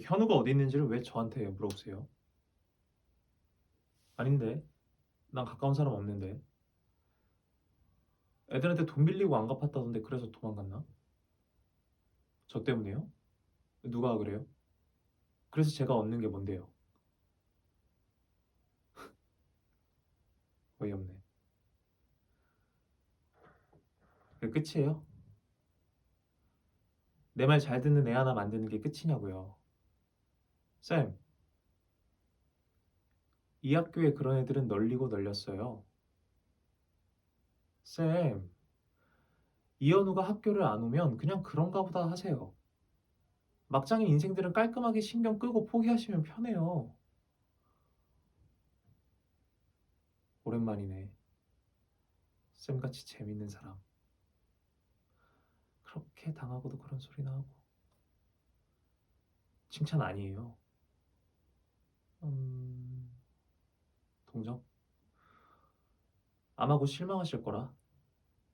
현우가 어디 있는지를 왜 저한테 물어보세요? 아닌데. 난 가까운 사람 없는데. 애들한테 돈 빌리고 안 갚았다던데 그래서 도망갔나? 저 때문에요? 누가 그래요? 그래서 제가 얻는 게 뭔데요? 어이없네. 그게 끝이에요? 내 말 잘 듣는 애 하나 만드는 게 끝이냐고요. 쌤, 이 학교에 그런 애들은 널리고 널렸어요. 쌤, 이현우가 학교를 안 오면 그냥 그런가 보다 하세요. 막장의 인생들은 깔끔하게 신경 끄고 포기하시면 편해요. 오랜만이네. 쌤같이 재밌는 사람. 그렇게 당하고도 그런 소리나 하고. 칭찬 아니에요. 아마 곧 실망하실 거라.